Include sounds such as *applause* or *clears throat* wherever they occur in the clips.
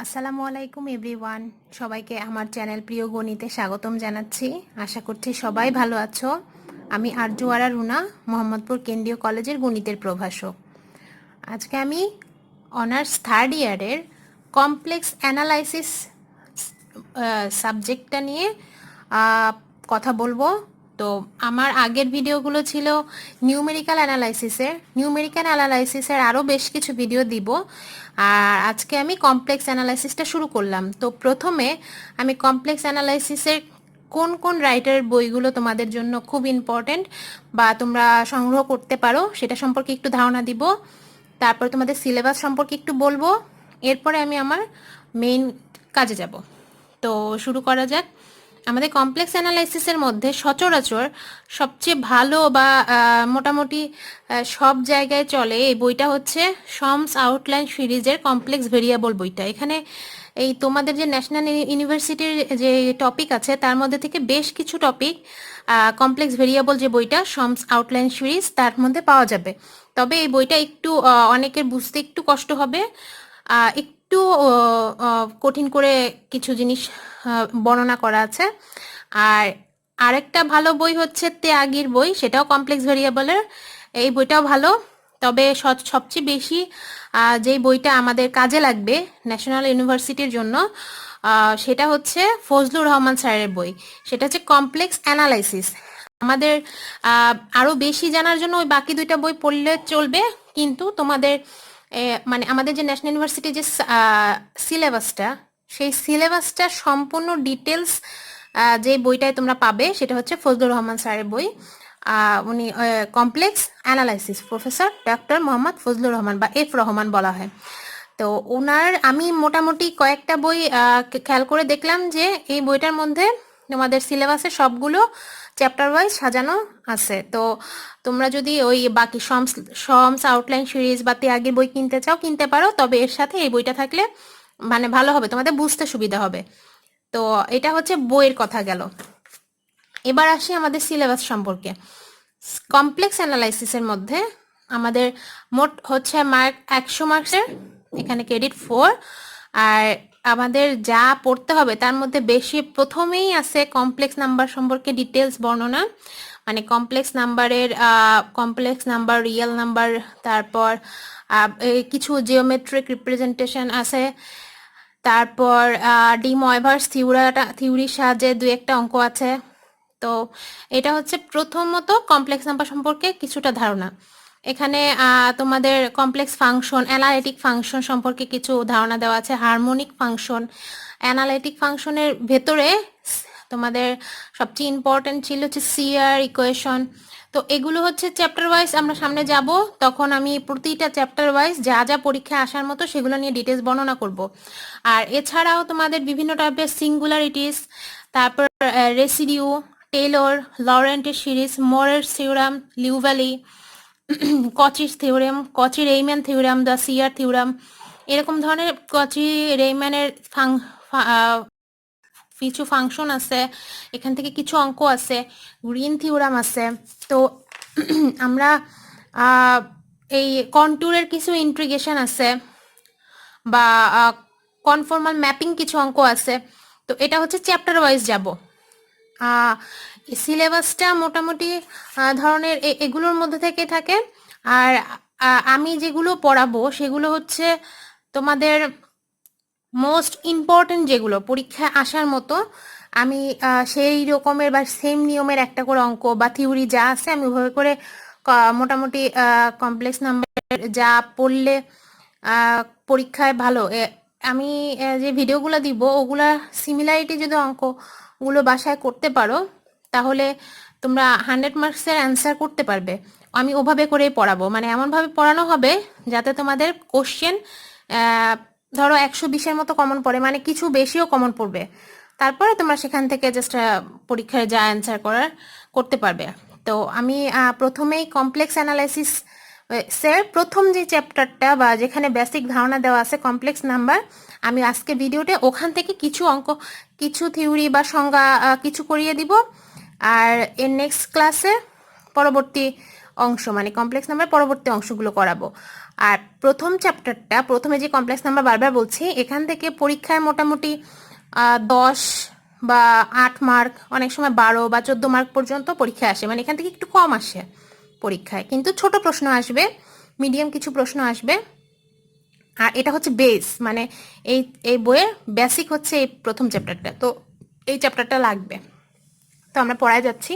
আসসালামু আলাইকুম, এভরিওয়ান। সবাইকে আমার চ্যানেল প্রিয় গণিতে স্বাগতম জানাচ্ছি। আশা করছি সবাই ভালো আছো। আমি আরজুয়ারা রুনা, মোহাম্মদপুর কেন্দ্রীয় কলেজের গণিতের প্রভাষক। আজকে আমি অনার্স থার্ড ইয়ারের কমপ্লেক্স অ্যানালাইসিস সাবজেক্টটা নিয়ে কথা বলব। তো আমার আগের ভিডিওগুলো ছিল নিউমেরিক্যাল অ্যানালাইসিসের নিউমেরিক্যাল অ্যানালাইসিসের আরও বেশ কিছু ভিডিও দিব। আর আজকে আমি কমপ্লেক্স অ্যানালাইসিসটা শুরু করলাম। তো প্রথমে আমি কমপ্লেক্স অ্যানালাইসিসের কোন কোন রাইটারের বইগুলো তোমাদের জন্য খুব ইম্পর্ট্যান্ট বা তোমরা সংগ্রহ করতে পারো সেটা সম্পর্কে একটু ধারণা দিব। তারপর তোমাদের সিলেবাস সম্পর্কে একটু বলব। এরপরে আমি আমার মেইন কাজে যাব। তো শুরু করা যাক। আমাদের কমপ্লেক্স অ্যানালাইসিসের মধ্যে সচরাচর সবচেয়ে ভালো বা মোটামুটি সব জায়গায় চলে এই বইটা হচ্ছে সমস আউটলাইন সিরিজের কমপ্লেক্স ভেরিয়েবল বইটা। এখানে এই তোমাদের যে ন্যাশনাল ইউনিভার্সিটির যে টপিক আছে তার মধ্যে থেকে বেশ কিছু টপিক কমপ্লেক্স ভেরিয়েবল যে বইটা সমস আউটলাইন সিরিজ তার মধ্যে পাওয়া যাবে। তবে এই বইটা একটু অনেকের বুঝতে একটু কষ্ট হবে। আহ, একটু কঠিন করে কিছু জিনিস বর্ণনা করা আছে। আর আরেকটা ভালো বই হচ্ছে ত্যাগীর বই সেটাও কমপ্লেক্স ভেরিয়েবলের এই বইটাও ভালো তবে সব- সবচেয়ে বেশি যেই বইটা আমাদের কাজে লাগবে ন্যাশনাল ইউনিভার্সিটির জন্য সেটা হচ্ছে ফজলুর রহমান স্যারের বই। সেটা হচ্ছে কমপ্লেক্স অ্যানালাইসিস আমাদের আহ, আরও বেশি জানার জন্য ওই বাকি দুইটা বই পড়লে চলবে কিন্তু তোমাদের মানে আমাদের যে ন্যাশনাল ইউনিভার্সিটির যে সিলেবাসটা সেই সিলেবাসটা সম্পূর্ণ ডিটেলস যে বইটায় তোমরা পাবে, সেটা হচ্ছে ফজলুর রহমান স্যারের বই। উনি complex analysis professor doctor Mohammad Fazlur Rahman বা এফ রহমান বলা হয়। তো ওনার, আমি মোটামুটি কয়েকটা বই খেয়াল করে দেখলাম যে, এই বইটার মধ্যে তোমাদের সিলেবাসে সবগুলো চ্যাপ্টার ওয়াইজ সাজানো আছে। তো তোমরা যদি ওই বাকি সমস সমস আউটলাইন সিরিজ বা ত্যাগের বই কিনতে চাও, কিনতে পারো। তবে এর সাথে এই বইটা থাকলে মানে ভালো হবে, তোমাদের বুঝতে সুবিধা হবে। তো এটা হচ্ছে বইয়ের কথা গেল। এবার আসি আমাদের সিলেবাস সম্পর্কে। কমপ্লেক্স অ্যানালাইসিসের মধ্যে আমাদের মোট হচ্ছে মার্ক একশো মার্কসের এখানে ক্রেডিট ফোর আর আমাদের যা পড়তে হবে, তার মধ্যে বেশি প্রথমেই আছে কমপ্লেক্স নাম্বার সম্পর্কে ডিটেলস বর্ণনা। মানে কমপ্লেক্স নাম্বারের কমপ্লেক্স নাম্বার রিয়েল নাম্বার তারপর কিছু জিওমেট্রিক রিপ্রেজেন্টেশন আছে। তারপর ডি ময়ভার্স থিওরাটা, থিওরির সাহায্যে দু একটা অঙ্ক আছে। তো এটা হচ্ছে প্রথমত কমপ্লেক্স নাম্বার সম্পর্কে কিছুটা ধারণা। এখানে তোমাদের কমপ্লেক্স ফাংশন অ্যানালাইটিক ফাংশন সম্পর্কে কিছু ধারণা দেওয়া আছে হারমোনিক ফাংশন অ্যানালাইটিক ফাংশনের ভেতরে তোমাদের সবচেয়ে ইম্পর্টেন্ট ছিল হচ্ছে সিআর ইকুয়েশন তো এগুলো হচ্ছে চ্যাপ্টার ওয়াইজ আমরা সামনে যাব, তখন আমি প্রতিটা চ্যাপ্টার ওয়াইজ যা যা পরীক্ষায় আসার মতো সেগুলো নিয়ে ডিটেলস বর্ণনা করব। আর এছাড়াও তোমাদের বিভিন্ন টাইপের সিঙ্গুলারিটিস তারপর রেসিডিউ টেলর লরেন্টের series মোরের theorem Liouville Cauchy's theorem Cauchy Riemann theorem the chair theorem এরকম ধরনের কচি রেইম্যানের কিছু ফাংশন আছে, এখান থেকে কিছু অঙ্ক আছে গ্রিন থিওরাম আছে, তো *clears throat* আমরা এই কন্টুরের কিছু ইন্ট্রিগেশন আছে, বা কনফর্মাল ম্যাপিং কিছু অঙ্ক আছে, তো এটা হচ্ছে চ্যাপ্টার ওয়াইজ যাব। সিলেবাসটা মোটামুটি ধরনের এগুলোর মধ্যে থেকে থাকে। আর আমি যেগুলো পড়াবো সেগুলো হচ্ছে তোমাদের মোস্ট ইম্পর্টেন্ট যেগুলো, পরীক্ষায় আসার মতো। আমি সেই রকমের বা সেম নিয়মের একটা করে অঙ্ক বা থিওরি যা আছে আমি ওভাবে করে মোটামুটি কমপ্লেক্স নাম্বার যা পড়লে পরীক্ষায় ভালো। আমি যে ভিডিওগুলো দিব, ওগুলা সিমিলারিটি যদি অঙ্কগুলো বাসায় করতে পারো, তাহলে তোমরা হান্ড্রেড মার্কসের অ্যান্সার করতে পারবে। আমি ওভাবে করেই পড়াবো। মানে এমনভাবে পড়ানো হবে যাতে তোমাদের কোশ্চেন ধরো একশো বিশের মতো কমন পড়ে মানে কিছু বেশিও কমন পড়বে। তারপরে তোমরা সেখান থেকে জাস্ট পরীক্ষায় যা অ্যান্সার করার করতে পারবে। তো আমি প্রথমেই কমপ্লেক্স অ্যানালাইসিস স্যার প্রথম যে চ্যাপ্টারটা বা যেখানে বেসিক ধারণা দেওয়া আছে কমপ্লেক্স নাম্বার আমি আজকে ভিডিওতে ওখান থেকে কিছু অঙ্ক, কিছু থিওরি বা সংজ্ঞা কিছু করিয়ে দিব। আর এর নেক্সট ক্লাসে পরবর্তী অংশ মানে কমপ্লেক্স নাম্বার পরবর্তী অংশগুলো করাবো। আর প্রথম চ্যাপ্টারটা প্রথমে যে কমপ্লেক্স নাম্বার বারবার বলছি, এখান থেকে পরীক্ষায় মোটামুটি দশ বা আট মার্ক অনেক সময় বারো বা চোদ্দ মার্ক পর্যন্ত পরীক্ষায় আসে। মানে এখান থেকে একটু কম আসে পরীক্ষায়। কিন্তু ছোট প্রশ্ন আসবে মিডিয়াম কিছু প্রশ্ন আসবে। আর এটা হচ্ছে বেস মানে এই এই বইয়ের বেসিক হচ্ছে এই প্রথম চ্যাপ্টারটা তো এই চ্যাপ্টারটা লাগবে। তো আমরা পড়ায় যাচ্ছি।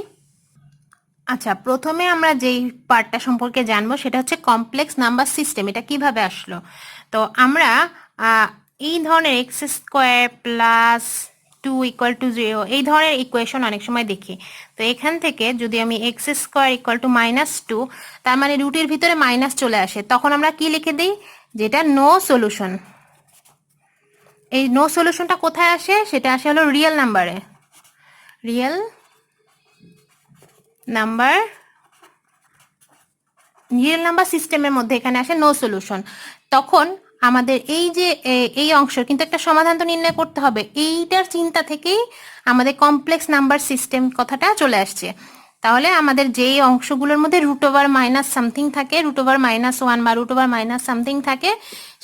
আচ্ছা প্রথমে আমরা যেই পার্টটা সম্পর্কে জানব সেটা হচ্ছে কমপ্লেক্স নাম্বার সিস্টেম এটা কীভাবে আসলো? তো আমরা এই ধরনের x square plus two equal to zero এই ধরনের ইকুয়েশন অনেক সময় দেখি। তো এখান থেকে যদি আমি x square equal to minus two তার মানে রুটের ভিতরে মাইনাস চলে আসে, তখন আমরা কি লিখে দিই? যেটা নো সলিউশন এই নো সলিউশনটা কোথায় আসে? সেটা আসে হলো রিয়েল নাম্বারে রিয়েল নাম্বার রিয়েল নাম্বার সিস্টেমের মধ্যে এখানে আসে নো সলিউশন তখন আমাদের এই যে এই অংশ কিন্তু একটা সমাধান তো নির্ণয় করতে হবে। এইটার চিন্তা থেকেই আমাদের কমপ্লেক্স নাম্বার সিস্টেম কথাটা চলে আসছে। তাহলে আমাদের যেই অংশগুলোর মধ্যে রুট ওভার মাইনাস সামথিং থাকে রুট ওভার মাইনাস ওয়ান বা রুট ওভার মাইনাস সামথিং থাকে,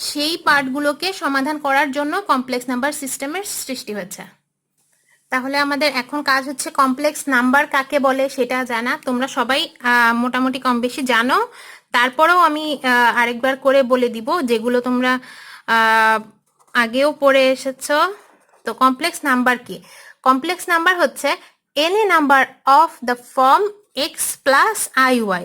সেই পার্টগুলোকে সমাধান করার জন্য কমপ্লেক্স নাম্বার সিস্টেমের সৃষ্টি হয়েছে। তাহলে আমাদের এখন কাজ হচ্ছে কমপ্লেক্স নাম্বার কাকে বলে সেটা জানা। তোমরা সবাই মোটামুটি কম বেশি জানো। তারপরেও আমি আরেকবার করে বলে দিব যেগুলো তোমরা আগেও পড়ে এসেছ। তো কমপ্লেক্স নাম্বার কি? কমপ্লেক্স নাম্বার হচ্ছে any number of the form x plus i y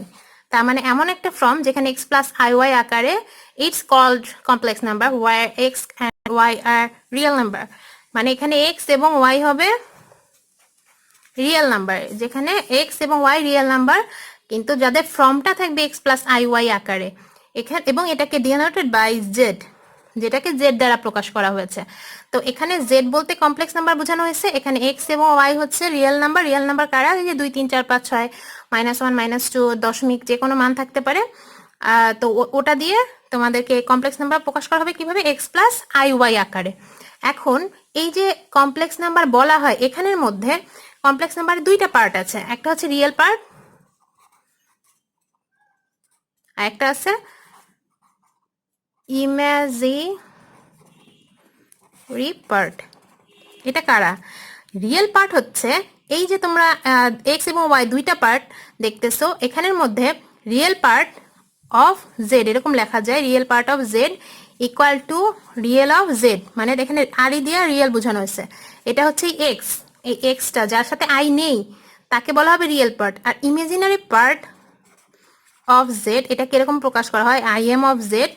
তার মানে এমন একটা ফর্ম যেখানে এক্স প্লাস আই ওয়াই আকারে it's called complex number y x and y are real number মানে এখানে এক্স এবং ওয়াই হবে রিয়েল নাম্বার যেখানে এক্স এবং ওয়াই রিয়েল নাম্বার কিন্তু যাদের ফর্মটা থাকবে এক্স প্লাস আই ওয়াই আকারে। এখানে এবং এটাকে ডিনোটেড বাই জেড যেটাকে জেড দ্বারা প্রকাশ করা হয়েছে। তো এখানে জেড বলতে কমপ্লেক্স নাম্বার বোঝানো হয়েছে। এখানে এক্স এবং ওয়াই হচ্ছে রিয়েল নাম্বার রিয়েল নাম্বার কারা? এই যে দুই, তিন, চার, পাঁচ, ছয় মাইনাস ওয়ান মাইনাস টু দশমিক যে কোনো মান থাকতে পারে। তো ওটা দিয়ে তোমাদেরকে কমপ্লেক্স নাম্বার প্রকাশ করা হবে কীভাবে? এক্স প্লাস আই ওয়াই আকারে। এখন এই যে কমপ্লেক্স নাম্বার বলা হয়, এখানের মধ্যে কমপ্লেক্স নাম্বারের দুইটা পার্ট আছে। একটা হচ্ছে রিয়েল পার্ট আর একটা আছে ইমাজিনারি পার্ট এটা কারা? রিয়েল পার্ট হচ্ছে এই যে তোমরা এক্স এবং ওয়াই দুইটা পার্ট দেখতেছো, এখানের মধ্যে রিয়েল পার্ট অফ জেড এরকম লেখা যায়, real part of z equal to real of z মানে এখানে আরই দিয়ে রিয়েল বোঝানো হয়েছে। এটা হচ্ছে এক্স এই এক্সটা যার সাথে আই নেই, তাকে বলা হবে রিয়েল পার্ট। আর ইমেজিনারি পার্ট অফ জেড এটা কীরকম প্রকাশ করা হয়? আই এম অফ জেড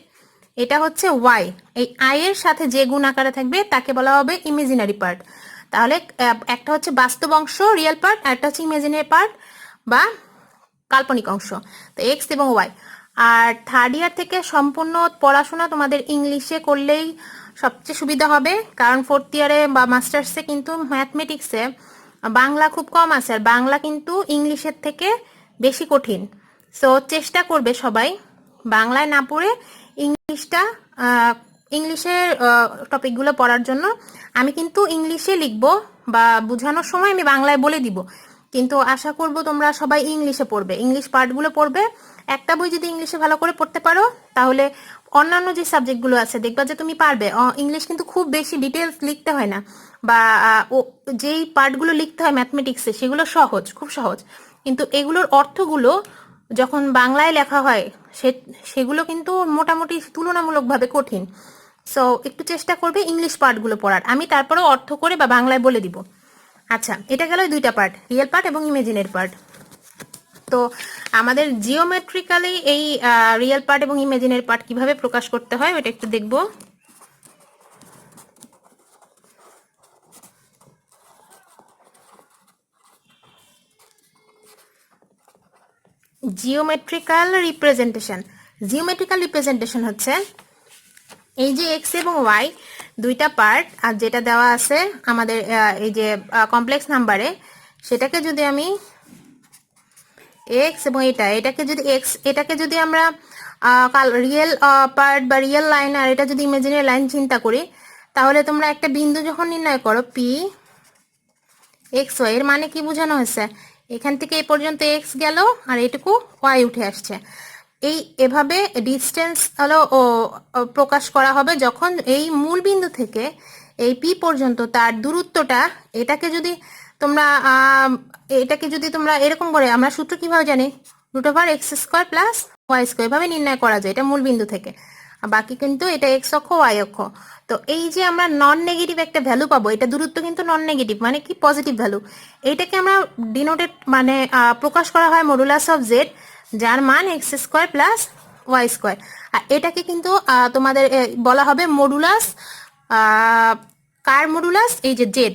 এটা হচ্ছে ওয়াই এই আই এর সাথে যে গুণ আকারে থাকবে, তাকে বলা হবে ইমেজিনারি পার্ট তাহলে একটা হচ্ছে বাস্তব অংশ রিয়েল পার্ট আর একটা হচ্ছে ইমেজিনারি পার্ট বা কাল্পনিক অংশ। তো এক্স এবং ওয়াই আর থার্ড ইয়ার থেকে সম্পূর্ণ পড়াশোনা তোমাদের ইংলিশে করলেই সবচেয়ে সুবিধা হবে, কারণ ফোর্থ ইয়ারে বা মাস্টার্সে কিন্তু ম্যাথমেটিক্সে বাংলা খুব কম আছে, আর বাংলা কিন্তু ইংলিশের থেকে বেশি কঠিন। সো চেষ্টা করবে সবাই বাংলায় না পড়ে ইংলিশটা ইংলিশের টপিকগুলো পড়ার জন্য আমি কিন্তু ইংলিশে লিখব বা বোঝানোর সময় আমি বাংলায় বলে দিব। কিন্তু আশা করব তোমরা সবাই ইংলিশে পড়বে। ইংলিশ পার্টগুলো পড়বে। একটা বই যদি ইংলিশে ভালো করে পড়তে পারো, তাহলে অন্যান্য যে সাবজেক্টগুলো আছে, দেখবা যে তুমি পারবে। ইংলিশ কিন্তু খুব বেশি ডিটেলস লিখতে হয় না। বা ও, যেই পার্টগুলো লিখতে হয় ম্যাথমেটিক্সে সেগুলো সহজ, খুব সহজ। কিন্তু এগুলোর অর্থগুলো যখন বাংলায় লেখা হয়, সে, সেগুলো কিন্তু মোটামুটি তুলনামূলকভাবে কঠিন। সো একটু চেষ্টা করবে ইংলিশ পার্টগুলো পড়ার। আমি তারপরেও অর্থ করে বা বাংলায় বলে দিব। আচ্ছা এটা গেল দুইটা পার্ট, রিয়েল পার্ট এবং ইমেজিনের পার্ট। তো, আমাদের জিওমেট্রিক্যালি এই রিয়েল পার্ট এবং ইমেজিনের পার্ট কীভাবে প্রকাশ করতে হয় ওটা একটু দেখব। জিওমেট্রিক্যাল রিপ্রেজেন্টেশন জিওমেট্রিক্যাল রিপ্রেজেন্টেশন হচ্ছে এই যে এক্স এবং ওয়াই দুইটা পার্ট আর যেটা দেওয়া আছে আমাদের এই যে কমপ্লেক্স নাম্বারে সেটাকে যদি আমি এক্স এবং এটা, এটাকে যদি এক্স এটাকে যদি আমরা রিয়েল পার্ট বা রিয়েল লাইন আর এটা যদি ইমেজিনারি লাইন চিন্তা করি, তাহলে তোমরা একটা বিন্দু যখন নির্ণয় করো পি এক্স ওয়াই এর মানে কি বোঝানো হয়েছে? এখান থেকে এই পর্যন্ত এক্স গেল আর এটুকু ওয়াই উঠে আসছে। এই এভাবে ডিস্টেন্স হলো ও প্রকাশ করা হবে যখন এই মূল বিন্দু থেকে এই পি পর্যন্ত তার দূরত্বটা এটাকে যদি তোমরা এটাকে যদি তোমরা এরকম করে আমরা সূত্র কীভাবে জানি? Root over x square plus y square এভাবে নির্ণয় করা যায় এটা মূল বিন্দু থেকে। বাকি কিন্তু এটা এক্স অক্ষ ওয়াই অক্ষ। তো এই যে আমরা নন নেগেটিভ একটা ভ্যালু পাবো, এটা দূরত্ব কিন্তু নন নেগেটিভ মানে কি পজিটিভ ভ্যালু এটাকে আমরা ডিনোটেড মানে প্রকাশ করা হয় মডুলাস অফ জেড যার মান x square plus y square আর এটাকে কিন্তু তোমাদের বলা হবে মডুলাস কার মডুলাস এই যে জেড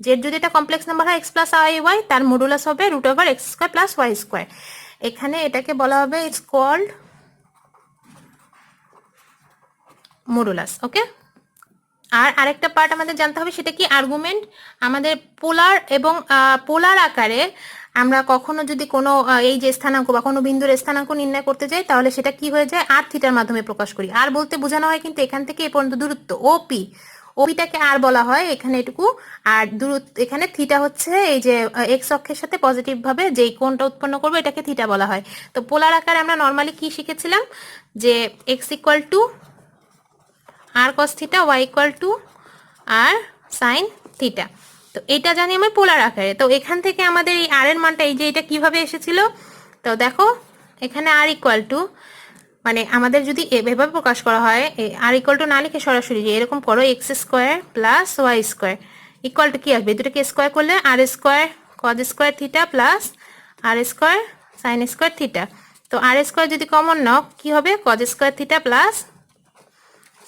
জেড যদি এটা কমপ্লেক্স নাম্বার হয় এক্স প্লাস আই ওয়াই তার মডুলাস হবে root over x square plus y square এখানে এটাকে বলা হবে ইটস কল্ড মডুলাস ওকে আর আরেকটা পার্ট আমাদের জানতে হবে, সেটা কি আর্গুমেন্ট আমাদের পোলার এবং পোলার আকারে আমরা কখনো যদি কোনো এই যে স্থানাঙ্ক বা কোনো বিন্দুর স্থানাঙ্ক নির্ণয় করতে যাই, তাহলে সেটা কি হয়ে যায়? আর থিটার মাধ্যমে প্রকাশ করি। আর বলতে বোঝানো হয় কিন্তু এখান থেকে এ পর্যন্ত দূরত্ব ওপি ওপিটাকে আর বলা হয় এখানে এটুকু। আর দূরত্ব, এখানে থিটা হচ্ছে এই যে এক্স অক্ষের সাথে পজিটিভ ভাবে যেই কোণটা উৎপন্ন করবে, এটাকে থিটা বলা হয়। তো পোলার আকারে আমরা নর্মালি কি শিখেছিলাম? যে x equal to r cos theta y equal to r sine theta তো এটা জানি আমি পোলার আকারে। তো এখান থেকে আমাদের এই আর এর মানটা এই যে এটা কীভাবে এসেছিল? তো দেখো, এখানে আর ইকুয়াল টু মানে আমাদের যদি এভাবে প্রকাশ করা হয় আর ইকুয়াল টু না লিখে সরাসরি যে এরকম করো x square plus y square equal to কি আসবে? দুটোকে স্কোয়ার করলে r square cos square theta plus r square sine square theta তো আর স্কোয়ার যদি কমন নাও, কি হবে? Cos square theta plus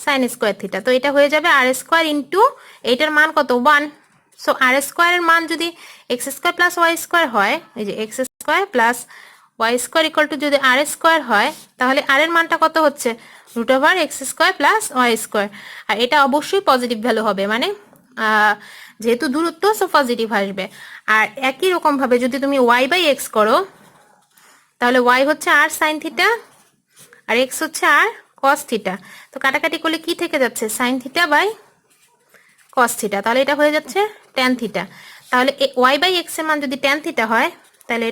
sine square theta তো এটা হয়ে যাবে আর স্কোয়ার ইন্টু এইটার মান কত? ওয়ান সো আর স্কোয়ারের মান যদি x square plus y square হয়, এই যে x square plus y square equal to যদি আর স্কোয়ার হয়, তাহলে আর এর মানটা কত হচ্ছে? Root over x square plus y square আর এটা অবশ্যই পজিটিভ ভ্যালু হবে মানে যেহেতু দূরত্ব সো পজিটিভ আসবে। আর একই রকম ভাবে যদি তুমি ওয়াই বাই এক্স করো, তাহলে ওয়াই হচ্ছে আর সাইন থিটা আর এক্স হচ্ছে আর কস থিটা তো কাটাকাটি করলে কি থেকে যাচ্ছে? Sine theta by cos theta তাহলে এটা হয়ে যাচ্ছে ট্যান থিটা তাহলে ওয়াই বাই এক্সের মান যদি ট্যান থিটা হয়, তাহলে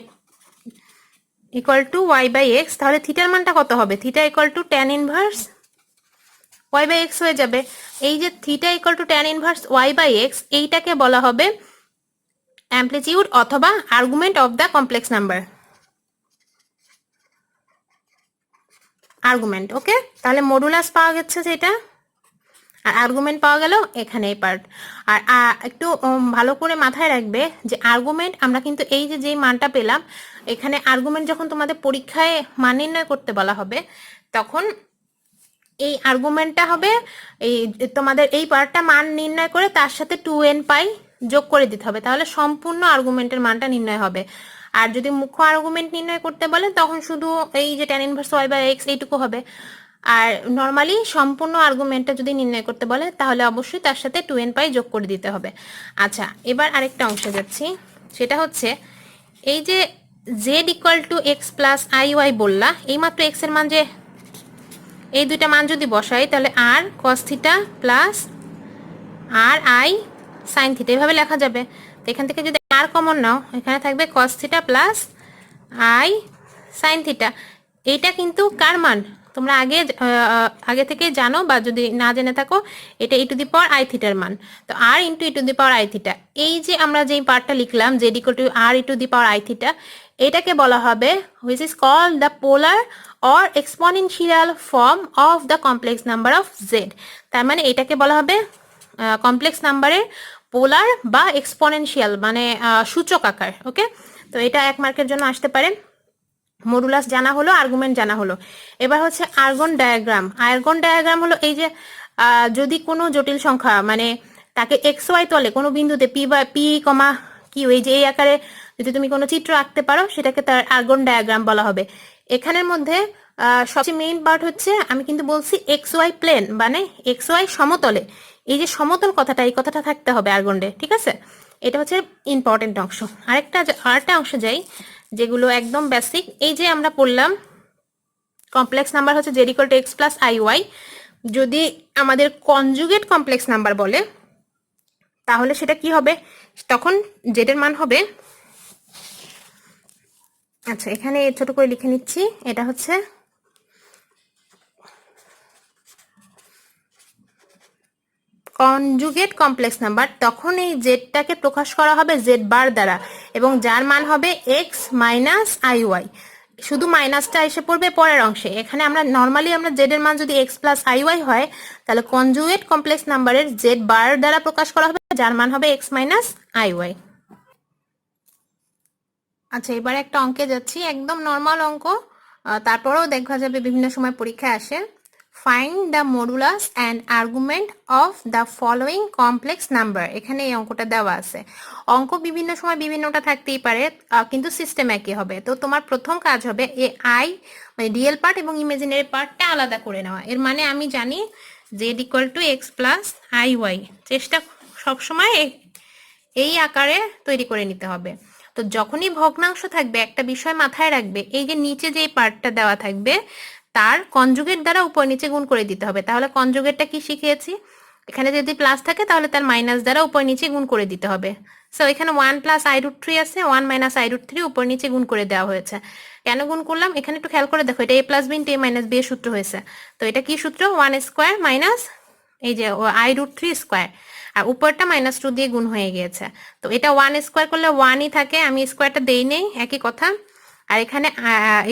equal to y by x তাহলে থিটার মানটা কত হবে? Theta equal to tan inverse y by x হয়ে যাবে। এই যে theta equal to tan inverse y by x এইটাকে বলা হবে অ্যাম্পলিটিউড অথবা argument of the complex number argument okay তাহলে মডুলাস পাওয়া গেছে যেটা, আর আর্গুমেন্ট পাওয়া গেল এখানে এই পার্ট আর একটু ভালো করে মাথায় রাখবে যে আর্গুমেন্ট আমরা কিন্তু এই যে, যেই মানটা পেলাম, এখানে আর্গুমেন্ট যখন তোমাদের পরীক্ষায় মান নির্ণয় করতে বলা হবে, তখন এই আর্গুমেন্টটা হবে, এই, তোমাদের এই পার্টটা মান নির্ণয় করে তার সাথে টু এন পাই যোগ করে দিতে হবে। তাহলে সম্পূর্ণ আর্গুমেন্টের মানটা নির্ণয় হবে। আর যদি মুখ্য আর্গুমেন্ট নির্ণয় করতে বলে তখন শুধু এই যে tan inverse y by x এইটুকু হবে। আর নর্মালি সম্পূর্ণ আর্গুমেন্টটা যদি নির্ণয় করতে বলে তাহলে অবশ্যই তার সাথে টু এন পাই যোগ করে দিতে হবে। আচ্ছা এবার আরেকটা অংশে যাচ্ছি। সেটা হচ্ছে, এই যে z equal to x plus i y বললা, এইমাত্র এক্সের মান যে এই দুইটা মান যদি বসাই, তাহলে r cos theta plus r i sine theta এভাবে লেখা যাবে। তো এখান থেকে যদি আর কমন নাও, এখানে থাকবে cos theta plus i sine theta এইটা কিন্তু কার মান? তোমরা আগে আগে থেকে জানো বা যদি না জেনে থাকো, এটা ই টু দি পাওয়ার আই থিটার মান। তো r into e to the power i theta এই যে আমরা যেই পার্টটা লিখলাম z equal to r e to the power i theta এটাকে বলা হবে which is call the polar or exponential form of the complex number of z তার মানে এটাকে বলা হবে কমপ্লেক্স নাম্বারের পোলার বা এক্সপনেনশিয়াল মানে সূচক আকার ওকে তো এটা এক মার্কের জন্য আসতে পারে। মডুলাস জানা হলো আর্গুমেন্ট জানা হলো। এবার হচ্ছে আর্গন ডায়াগ্রাম আর্গন ডায়াগ্রাম হলো এই যে যদি কোনো জটিল সংখ্যা মানে তাকে এক্স ওয়াই তলে, কোনো বিন্দুতে পি বা পি কমা কিউ এই যে, এই আকারে যদি তুমি কোনো চিত্র আঁকতে পারো, সেটাকে তার আর্গন ডায়াগ্রাম বলা হবে। এখানের মধ্যে সবচেয়ে মেইন পার্ট হচ্ছে, আমি কিন্তু বলছি এক্স ওয়াই প্লেন মানে এক্স ওয়াই সমতলে। এই যে সমতল কথাটা, এই কথাটা থাকতে হবে আর্গন্ডে, ঠিক আছে? এটা হচ্ছে ইম্পর্টেন্ট অংশ। আরেকটা আরেকটা অংশ যাই, যেগুলো একদম বেসিক এই যে আমরা পড়লাম কমপ্লেক্স নাম্বার হচ্ছে z equal to x plus i y যদি আমাদের কনজুগেট কমপ্লেক্স নাম্বার বলে, তাহলে সেটা কি হবে? তখন জেডের মান হবে আচ্ছা এখানে ছোট করে লিখে নিচ্ছি, এটা হচ্ছে কনজুগেট কমপ্লেক্স নাম্বার, তখন এই জেডটাকে প্রকাশ করা হবে জেড বার দ্বারা এবং যার মান হবে এক্স মাইনাস আই ওয়াই শুধু মাইনাসটা এসে পড়বে পরের অংশে। এখানে আমরা নর্মালি আমরা জেড এর মান যদি এক্স প্লাস আই ওয়াই হয়, তাহলে কনজুগেট কমপ্লেক্স নাম্বারের জেড বার দ্বারা প্রকাশ করা হবে, যার মান হবে এক্স মাইনাস আই ওয়াই আচ্ছা এবার একটা অঙ্কে যাচ্ছি। একদম নর্মাল অঙ্ক। তারপরেও দেখা যাবে বিভিন্ন সময় পরীক্ষায় আসে। Find the modulus and argument of the following complex number এখানে এই অঙ্কটা দেওয়া আছে। অঙ্ক বিভিন্ন সময় বিভিন্নটা থাকতেই পারে কিন্তু সিস্টেম একই হবে। তো তোমার প্রথম কাজ হবে এ, আই মানে রিয়েল পার্ট এবং ইমাজিনারি পার্টটা আলাদা করে নেওয়া। এর মানে আমি জানি z equal to x plus i y চেষ্টা সবসময় এই আকারে তৈরি করে নিতে হবে। তো যখনই ভগ্নাংশ থাকবে, একটা বিষয় মাথায় রাখবে, এই যে নিচে যে পার্টটা দেওয়া থাকবে তার কনজুগেট দ্বারা উপর নিচে গুণ করে দিতে হবে। তাহলে কনজুগেটটা কি শিখিয়েছি? এখানে যদি প্লাস থাকে, তাহলে তার মাইনাস দ্বারা উপর নিচে গুণ করে দিতে হবে। সো এখানে one plus i root three আছে one minus i root three উপর নিচে গুণ করে দেওয়া হয়েছে। কেন গুণ করলাম? এখানে একটু খেয়াল করে দেখো, এটা a plus b into a minus b এর সূত্র হয়েছে। তো এটা কি সূত্র? ওয়ান স্কোয়ার মাইনাস এই যে আই রুট থ্রি স্কোয়ার আর উপরটা মাইনাস টু দিয়ে গুণ হয়ে গিয়েছে। তো এটা ওয়ান স্কোয়ার করলে ওয়ানই থাকে, আমি স্কোয়ারটা দেই নেই, একই কথা। আর এখানে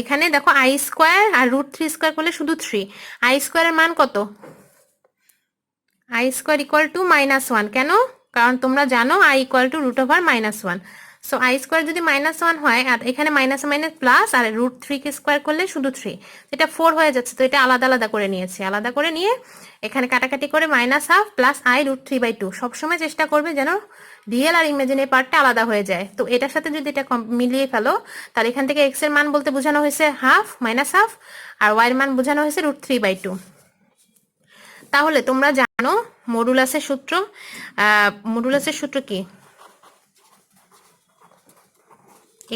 এখানে দেখো আই স্কোয়ার আর রুট থ্রি স্কোয়ার করলে শুধু থ্রি আই স্কোয়ারের মান কত? I square equal to minus one কেন? কারণ তোমরা জানো i equal to root over minus one so i square যদি মাইনাস ওয়ান হয়, আর এখানে মাইনাস মাইনাস প্লাস আর রুট থ্রি কে স্কোয়ার করলে শুধু থ্রি এটা ফোর হয়ে যাচ্ছে, তো এটা আলাদা আলাদা করে নিয়েছি। আলাদা করে নিয়ে এখানে কাটাকাটি করে minus half plus i root three by two সবসময় চেষ্টা করবে যেন রিয়েল আর ইমেজিনের পার্টটা আলাদা হয়ে যায়। তো এটার সাথে যদি এটা মিলিয়ে ফেলো, তাহলে এখান থেকে এক্সের মান বলতে বোঝানো হয়েছে হাফ মাইনাস হাফ আর ওয়াই এর মান বোঝানো হয়েছে রুট থ্রি বাই টু তাহলে তোমরা জানো মডুলাসের সূত্র মডুলাসের সূত্র কি?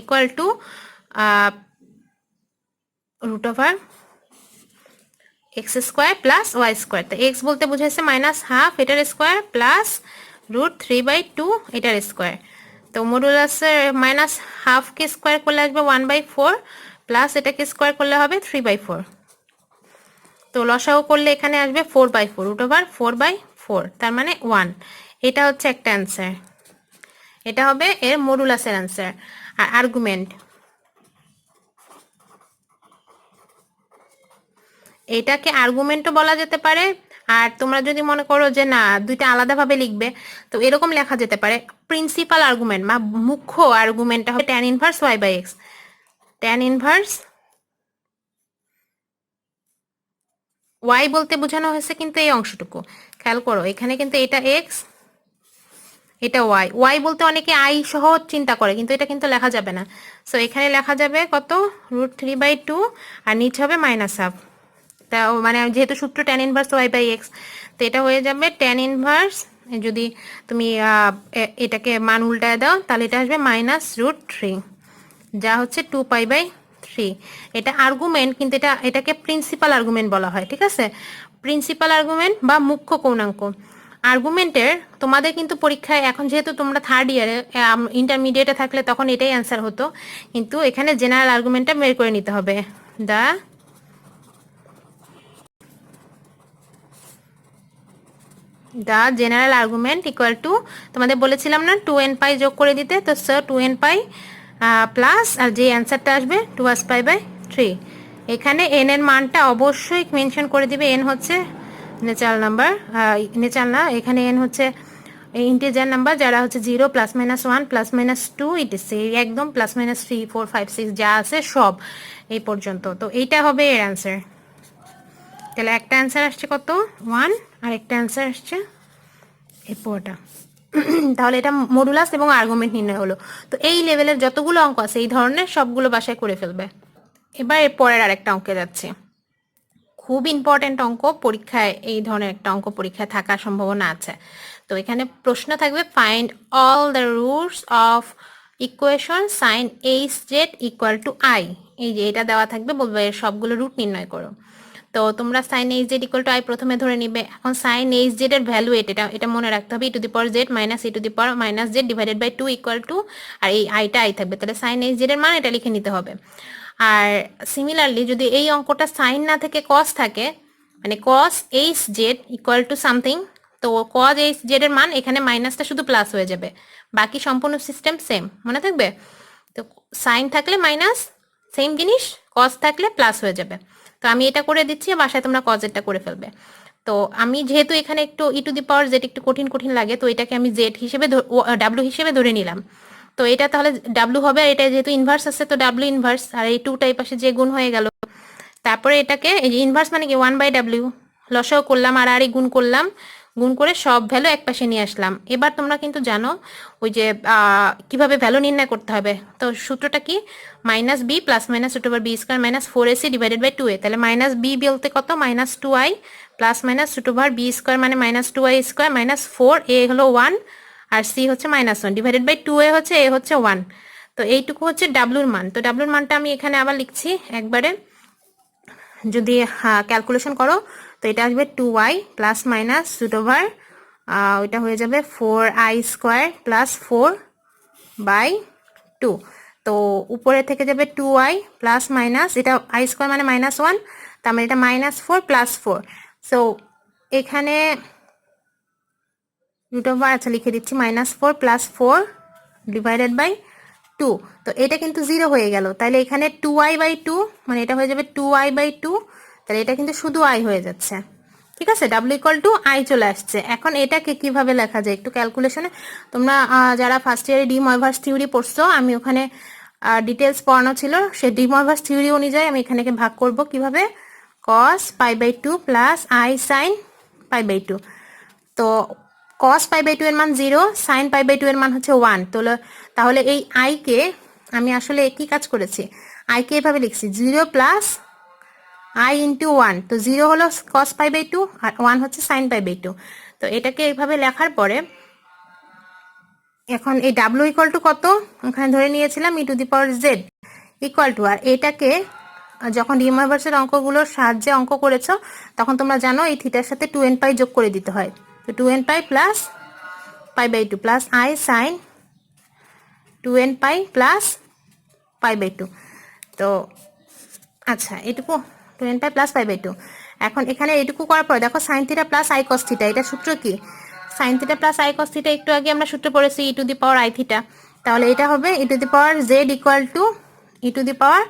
Equal to root over x square plus y square তো এক্স বলতে বুঝাইছে মাইনাস হাফ এটার square plus root three by two এটার স্কোয়ার তো মডুলাসের মাইনাস হাফকে স্কোয়ার করলে আসবে ওয়ান বাই ফোর প্লাস এটাকে স্কোয়ার করলে হবে থ্রি বাই ফোর তো লসাও করলে এখানে আসবে four by four root over four by four তার মানে ওয়ান এটা হচ্ছে একটা অ্যান্সার এটা হবে এর মডুলাসের অ্যান্সার আর আর্গুমেন্ট এটাকে আর্গুমেন্টও বলা যেতে পারে আর তোমরা যদি মনে করো যে না, দুইটা আলাদাভাবে লিখবে, তো এরকম লেখা যেতে পারে। প্রিন্সিপাল আর্গুমেন্ট বা মুখ্য আর্গুমেন্টটা হবে tan inverse y by x tan inverse y বলতে বোঝানো হয়েছে কিন্তু এই অংশটুকু। খেয়াল করো, এখানে কিন্তু এটা এক্স এটা ওয়াই ওয়াই বলতে অনেকে আই সহ চিন্তা করে, কিন্তু এটা কিন্তু লেখা যাবে না। সো এখানে লেখা যাবে কত? রুট থ্রি বাই টু আর নিচে হবে মাইনাস হাফ তা মানে যেহেতু সূত্র tan inverse y by x তো এটা হয়ে যাবে ট্যান ইনভার্স যদি তুমি এটাকে মান উল্টায় দাও, তাহলে এটা আসবে মাইনাস রুট থ্রি যা হচ্ছে টু পাই বাই থ্রি এটা আর্গুমেন্ট কিন্তু এটা, এটাকে প্রিন্সিপাল আর্গুমেন্ট বলা হয়, ঠিক আছে? প্রিন্সিপাল আর্গুমেন্ট বা মুখ্য কৌণাঙ্ক। আর্গুমেন্টের তোমাদের কিন্তু পরীক্ষায়, এখন যেহেতু তোমরা থার্ড ইয়ারে ইন্টারমিডিয়েটে থাকলে তখন এটাই অ্যান্সার হতো, কিন্তু এখানে জেনারেল আর্গুমেন্টটা বের করে নিতে হবে। The the general argument equal to তোমাদের বলেছিলাম না টু এন পাই যোগ করে দিতে, তো sir two n pi plus আর যে অ্যান্সারটা আসবে টু আস পাই বাই থ্রি এখানে এন এর মানটা অবশ্যই মেনশন করে দিবে এন হচ্ছে নেচারাল নাম্বার নেচারাল না, এখানে এন হচ্ছে ইন্টিজার নাম্বার যারা হচ্ছে zero plus minus one plus minus two it is একদম plus minus three four five six যা আছে সব এই পর্যন্ত। তো এইটা হবে এর অ্যান্সার তাহলে একটা অ্যান্সার আসছে কত? ওয়ান আর একটা অ্যান্সার আসছে। এই তাহলে এটা মডুলাস এবং আর্গুমেন্ট নির্ণয় হলো। তো এই লেভেলের যতগুলো অঙ্ক আছে, এই ধরনের সবগুলো বাসায় করে ফেলবে। এবার এর পরের আরেকটা অঙ্কে যাচ্ছে। খুব ইম্পর্টেন্ট অঙ্ক, পরীক্ষায় এই ধরনের একটা অঙ্ক পরীক্ষায় থাকার সম্ভাবনা আছে। তো এখানে প্রশ্ন থাকবে find all the roots of equation sine h z equal to i এই যে এটা দেওয়া থাকবে, বলবে এর সবগুলো রুট নির্ণয় করো। তো তোমরা sine h z equal to i প্রথমে ধরে নিবে। এখন সাইন এইচ জেড এর ভ্যালু এটা এটা মনে রাখতে হবে। E to the power z minus e to the power minus z divided by two equal to আর এই আইটা আই থাকবে। তাহলে সাইন এইচ জেড এর মান এটা লিখে নিতে হবে। আর সিমিলারলি যদি এই অঙ্কটা সাইন না থেকে কস থাকে মানে cos h z equal to something তো কজ এইচ জেড এর মান এখানে মাইনাসটা শুধু প্লাস হয়ে যাবে। বাকি সম্পূর্ণ সিস্টেম সেম মনে থাকবে? তো সাইন থাকলে মাইনাস সেম জিনিস কজ থাকলে প্লাস হয়ে যাবে। তো আমি এটা করে দিচ্ছি, বাসায় তোমরা কজেটটা করে ফেলবে। তো আমি যেহেতু এখানে একটু ই টু দি পাওয়ার জেড একটু কঠিন কঠিন লাগে, তো এটাকে আমি জেড হিসেবে ডাব্লু হিসেবে ধরে নিলাম। তো এটা তাহলে ডাব্লু হবে, আর এটা যেহেতু ইনভার্স আছে, তো ডাব্লু ইনভার্স আর এই টু টাইপ পাশে যে গুণ হয়ে গেল। তারপরে এটাকে ইনভার্স মানে কি? ওয়ান বাই ডাব্লিউ লসাও করলাম, আর আর গুণ করলাম। গুণ করে সব ভ্যালু এক পাশে নিয়ে আসলাম। এবার তোমরা কিন্তু জানো, ওই যে কীভাবে ভ্যালু নির্ণয় করতে হবে। তো সূত্রটা কি? Minus b plus minus root over b square minus four a c divided by two a তাহলে মাইনাস বি বলতে কত? Minus two i plus minus root over b square মানে minus two i square minus four a হলো one আর c হচ্ছে minus one divided by two a হচ্ছে a হচ্ছে one তো এইটুকু হচ্ছে ডাব্লুর মান। তো ডাব্লুর মানটা আমি এখানে আবার লিখছি। একবারে যদি ক্যালকুলেশন করো তো এটা আসবে two y plus minus root over ওইটা হয়ে যাবে four i square plus four by two তো উপরে থেকে যাবে টু আই প্লাস মাইনাস এটা আই স্কোয়ার মানে মাইনাস ওয়ান তার মানে এটা minus four plus four so এখানে রুট ওভার আচ্ছা লিখে দিচ্ছি minus four plus four divided by two তো এটা কিন্তু জিরো হয়ে গেল। তাহলে এখানে টু আই বাই টু মানে এটা হয়ে যাবে টু আই বাই টু তাহলে এটা কিন্তু শুধু আই হয়ে যাচ্ছে। ঠিক আছে? ডাব্লু ইকুয়াল টু আই চলে আসছে। এখন এটাকে কীভাবে লেখা যায়? একটু ক্যালকুলেশনে তোমরা যারা ফার্স্ট ইয়ারে ডি ময়ভার্স থিওরি পড়ছো, আমি ওখানে ডিটেলস পড়ানো ছিল। সে ডি ময়ভার্স থিওরি অনুযায়ী আমি এখানে ভাগ করব কীভাবে? Cos pi by two plus i sine pi by two তো কস পাই বাই টু এর মান zero sine pi by two এর মান হচ্ছে ওয়ান তো তাহলে এই আইকে আমি আসলে কি কাজ করেছি? আইকে এভাবে লিখছি। Zero plus i into one তো জিরো হলো কস পাই বাই টু আর ওয়ান হচ্ছে সাইন পাই বাই টু তো এটাকে এইভাবে লেখার পরে এখন এই ডাব্লু ইকুয়াল টু কত? ওখানে ধরে নিয়েছিলাম e to the power z equal to আর এটাকে যখন রিমার্ভার্সের অঙ্কগুলোর সাহায্যে অঙ্ক করেছ, তখন তোমরা জানো এই থিটার সাথে টু এন পাই যোগ করে দিতে হয়। তো two n pi plus pi by two plus i sine two n pi plus pi by two তো আচ্ছা এটুকু two pi plus pi by two এখন এখানে এটুকু করার পর দেখো sine theta plus i cos theta এটা সূত্র কি? Sine theta plus i cos theta একটু আগে আমরা সূত্র পড়েছি e to the power i theta তাহলে এটা হবে e to the power z equal to e to the power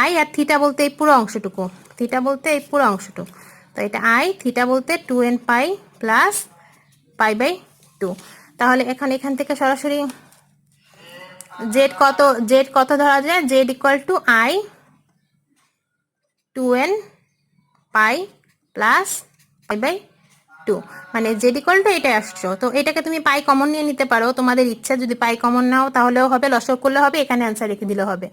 i r theta বলতে এই পুরো অংশটুকু। থিটা বলতে এই পুরো অংশটুকু। তো এটা আই থিটা বলতে two n pi plus pi by two তাহলে এখন এখান থেকে সরাসরি জেড কত জেড কত ধরা যায়? Z equal to i two n pi plus pi by two. মানে জেড ইকুয়াল টু এটাই আসছো। তো এটাকে তুমি পাই কমন নিয়ে নিতে পারো। তোমাদের ইচ্ছা যদি পাই কমন নাও, তাহলেও হবে। লসক করলে হবে। এখানে অ্যান্সার রেখে দিলে হবে।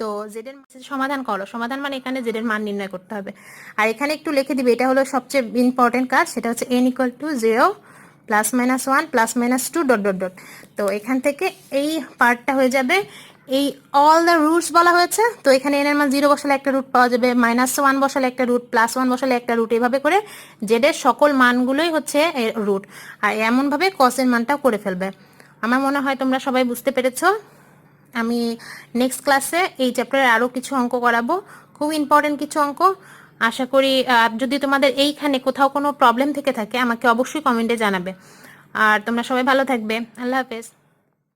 তো জেড এর সমাধান করো। সমাধান মানে এখানে জেড এর মান নির্ণয় করতে হবে। আর এখানে একটু লিখে দিবে। এটা হলো সবচেয়ে ইম্পর্টেন্ট কাজ। সেটা হচ্ছে n equal to zero plus minus one plus minus two dot dot dot তো এখান থেকে এই পার্টটা হয়ে যাবে। এই অল দ্য রুটস বলা হয়েছে, তো এখানে এন এর মান জিরো বসালে একটা রুট পাওয়া যাবে মাইনাস ওয়ান বসালে একটা রুট প্লাস ওয়ান বসালে একটা রুট এভাবে করে জেডের সকল মানগুলোই হচ্ছে রুট আর এমনভাবে কসের মানটাও করে ফেলবে। আমার মনে হয় তোমরা সবাই বুঝতে পেরেছ। আমি নেক্সট ক্লাসে এই চ্যাপ্টারের আরও কিছু অঙ্ক করাবো। খুব ইম্পর্টেন্ট কিছু অঙ্ক। আশা করি যদি তোমাদের এইখানে কোথাও কোনো প্রবলেম থেকে থাকে, আমাকে অবশ্যই কমেন্টে জানাবে। আর তোমরা সবাই ভালো থাকবে। আল্লাহ হাফেজ।